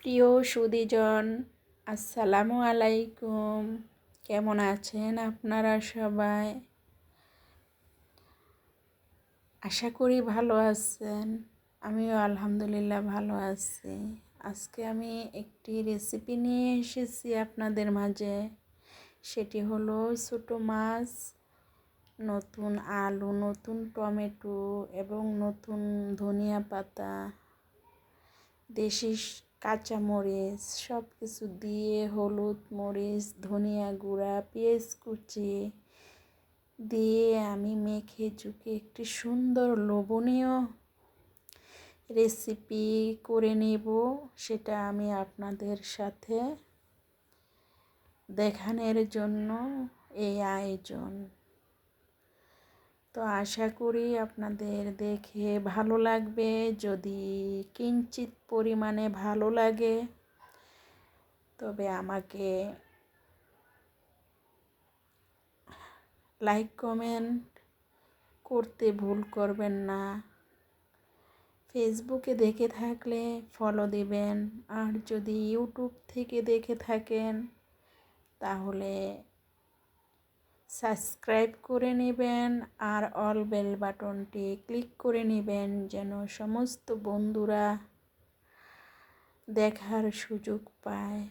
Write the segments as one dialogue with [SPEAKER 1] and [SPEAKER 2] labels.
[SPEAKER 1] প্রিয় সুদীজন, আসসালামু আলাইকুম। কেমন আছেন আপনারা সবাই? আশা করি ভালো আছেন। আমিও আলহামদুলিল্লাহ ভালো আছি। আজকে আমি একটি রেসিপি নিয়ে এসেছি আপনাদের মাঝে। সেটি হলো ছোটো মাছ, নতুন আলু, নতুন টমেটো এবং নতুন ধনিয়া পাতা। দেশি কাঁচা মরিচ সব কিছু দিয়ে হলুদ মরিচ, ধনিয়া গুঁড়া, পেঁয়াজ কুচি দিয়ে আমি মেখে চুকে একটি সুন্দর লোভনীয় রেসিপি করে নেব। সেটা আমি আপনাদের সাথে দেখানোর জন্য এই আয়োজন। তো আশা করি আপনাদের দেখে ভালো লাগবে। যদি কিঞ্চিত পরিমাণে ভালো লাগে, তবে আমাকে লাইক, কমেন্ট করতে ভুল করবেন না। ফেসবুকে দেখে থাকলে ফলো দিবেন। আর যদি ইউটিউব থেকে দেখে থাকেন, তাহলে সাবস্ক্রাইব করে নেবেন আর অল বেল বাটনটি ক্লিক করে নেবেন যেন সমস্ত বন্ধুরা দেখার সুযোগ পায়।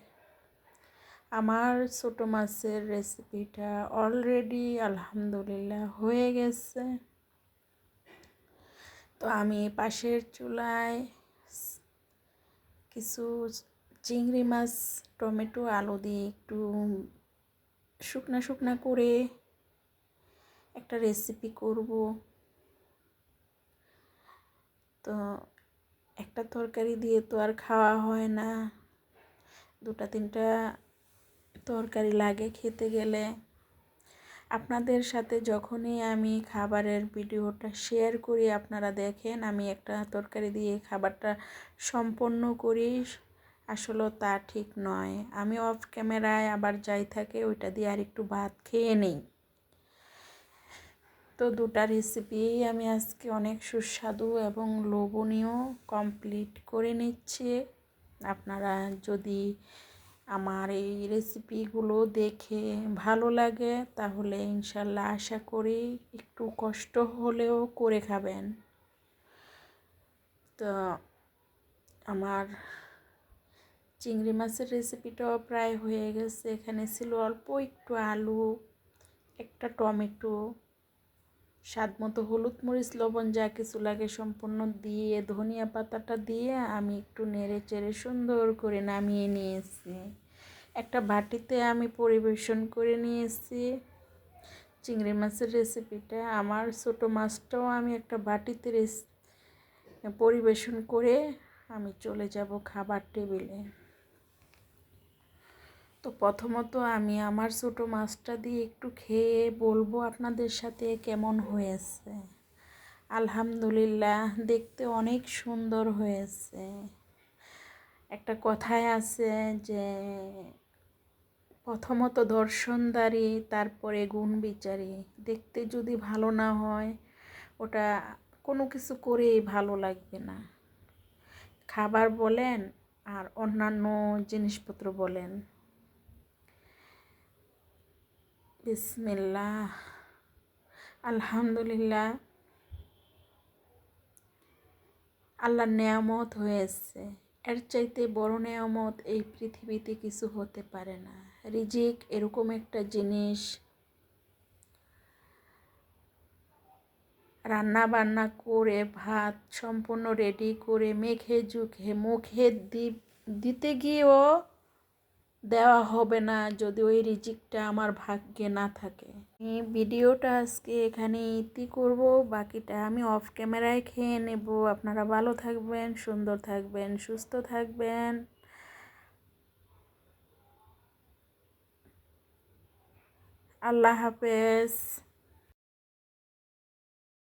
[SPEAKER 1] আমার ছোটো মাছের রেসিপিটা অলরেডি আলহামদুলিল্লাহ, হয়ে গেছে। তো আমি পাশের চুলায় কিছু চিংড়ি মাছ, টমেটো, আলু দিয়ে একটু শুকনা শুকনা করে একটা রেসিপি করব। তো একটা তরকারি দিয়ে তো আর খাওয়া হয় না। দুটা তিনটা তরকারি লাগে খেতে গেলে। আপনাদের সাথে যখনই আমি খাবারের ভিডিওটা শেয়ার করি, আপনারা দেখেন আমি একটা তরকারি দিয়ে খাবারটা সম্পন্ন করি। আসলে তা ঠিক নয়। আমি অফ ক্যামেরায় আবার যাই থাকে, ওইটা দিয়ে আর একটু ভাত খেয়ে নেই। তো দুটা রেসিপি আমি আজকে অনেক সুস্বাদু এবং লোভনীয় কমপ্লিট করে নিচ্ছি। আপনারা যদি আমার এই রেসিপিগুলো দেখে ভালো লাগে, তাহলে ইনশাল্লাহ আশা করি একটু কষ্ট হলেও করে খাবেন। তো আমার চিংড়ি মাছের রেসিপিটাও প্রায় হয়ে গেছে। এখানে ছিল অল্প একটু আলু, একটা টমেটো, স্বাদ মতো হলুদ মরিচ, লবণ যা কিছু লাগে সম্পূর্ণ দিয়ে, ধনিয়া পাতাটা দিয়ে আমি একটু নেড়ে চেড়ে সুন্দর করে নামিয়ে নিয়েছি। একটা বাটিতে আমি পরিবেশন করে নিয়েছি। চিংড়ি মাছের রেসিপিটা আমার ছোটো মাছটাও আমি একটা বাটিতে রেস, পরিবেশন করে আমি চলে যাব খাবার টেবিলে। তো প্রথমত আমি আমার ছোটো মাছটা দিয়ে একটু খেয়ে বলব আপনাদের সাথে কেমন হয়েছে। আলহামদুলিল্লাহ, দেখতে অনেক সুন্দর হয়েছে। একটা কথায় আছে যে, প্রথমত দর্শনদারি তারপরে গুণ বিচারি দেখতে যদি ভালো না হয়, ওটা কোনো কিছু করেই ভালো লাগবে না। খাবার বলেন আর অন্যান্য জিনিসপত্র বলেন। বিসমিল্লাহ, আলহামদুলিল্লাহ। আল্লাহর নেয়ামত হয়েছে। এর চাইতে বড় নেয়ামত এই পৃথিবীতে কিছু হতে পারে না। রিজিক এরকম একটা জিনিস। রান্না বান্না করে, ভাত সম্পূর্ণ রেডি করে মেখে জুখে মুখে দিতে গিয়েও দেওয়া হবে না যদি ওই রিজিকটা আমার ভাগ্যে না থাকে। ভিডিওটা আজকে এখানে ইতি করব, বাকিটা আমি অফ ক্যামেরায় খেয়ে নেব। আপনারা ভালো থাকবেন, সুন্দর থাকবেন, সুস্থ থাকবেন। আল্লাহ হাফেজ।